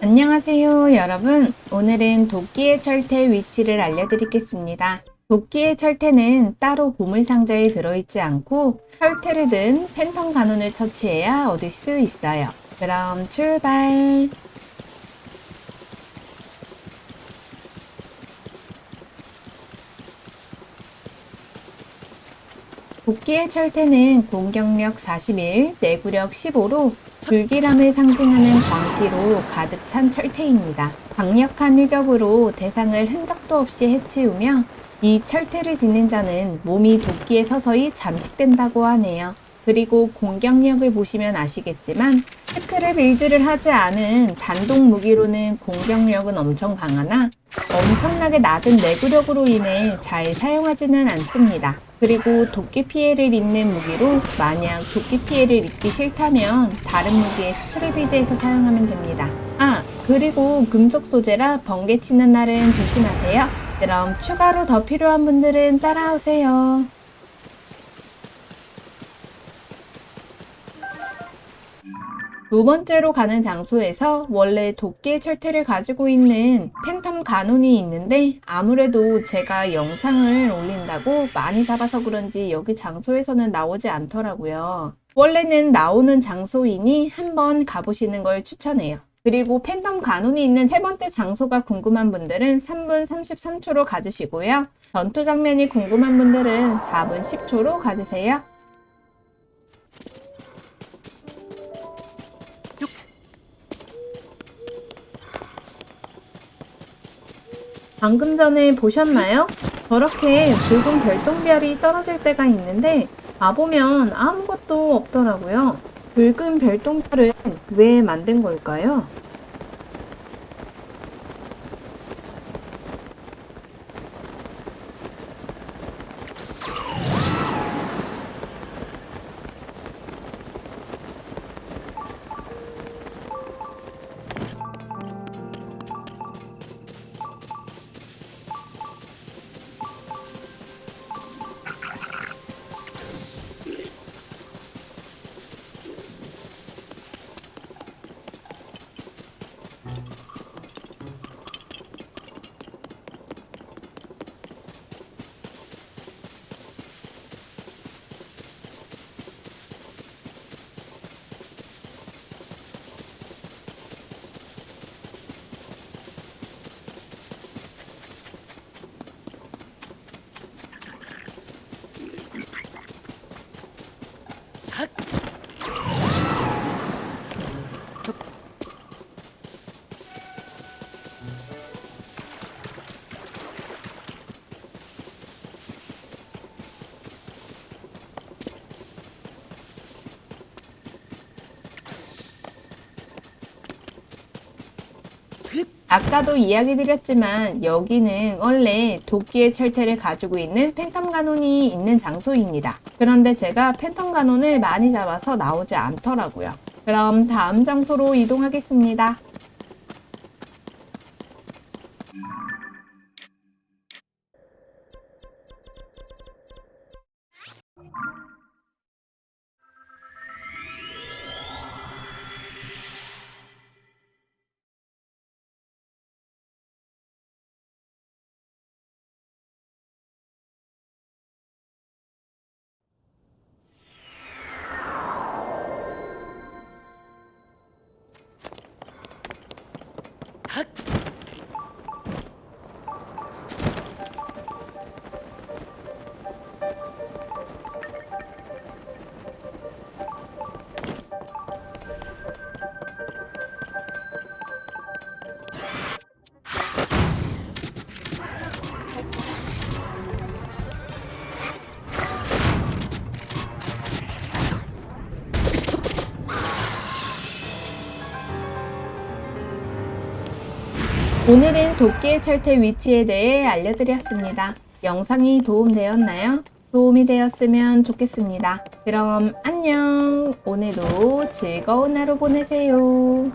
안녕하세요 여러분. 오늘은 도끼의 철퇴 위치를 알려드리겠습니다. 도끼의 철퇴는 따로 보물 상자에 들어있지 않고 철퇴를 든 팬텀 가논을 처치해야 얻을 수 있어요. 그럼 출발! 도끼의 철퇴는 공격력 41, 내구력 15로 불길함을 상징하는 광기로 가득 찬 철퇴입니다. 강력한 일격으로 대상을 흔적도 없이 해치우며 이 철퇴를 짓는 자는 몸이 도끼에 서서히 잠식된다고 하네요. 그리고 공격력을 보시면 아시겠지만 스크랩 빌드를 하지 않은 단독 무기로는 공격력은 엄청 강하나 엄청나게 낮은 내구력으로 인해 잘 사용하지는 않습니다. 그리고 도끼 피해를 입는 무기로 만약 도끼 피해를 입기 싫다면 다른 무기의 스크랩 빌드에서 사용하면 됩니다. 아 그리고 금속 소재라 번개 치는 날은 조심하세요. 그럼 추가로 더 필요한 분들은 따라오세요. 두 번째로 가는 장소에서 원래 도끼의 철퇴를 가지고 있는 팬텀 가논이 있는데 아무래도 제가 영상을 올린다고 많이 잡아서 그런지 여기 장소에서는 나오지 않더라고요. 원래는 나오는 장소이니 한번 가보시는 걸 추천해요. 그리고 팬텀 가논이 있는 세 번째 장소가 궁금한 분들은 3분 33초로 가주시고요. 전투 장면이 궁금한 분들은 4분 10초로 가주세요. 방금 전에 보셨나요? 저렇게 붉은 별똥별이 떨어질 때가 있는데 와보면 아무것도 없더라고요. 붉은 별똥별은 왜 만든 걸까요? 아까도 이야기 드렸지만 여기는 원래 도끼의 철퇴를 가지고 있는 팬텀 가논이 있는 장소입니다. 그런데 제가 팬텀 가논을 많이 잡아서 나오지 않더라고요. 그럼 다음 장소로 이동하겠습니다. 오늘은 도끼의 철퇴 위치에 대해 알려드렸습니다. 영상이 도움되었나요? 도움이 되었으면 좋겠습니다. 그럼 안녕! 오늘도 즐거운 하루 보내세요.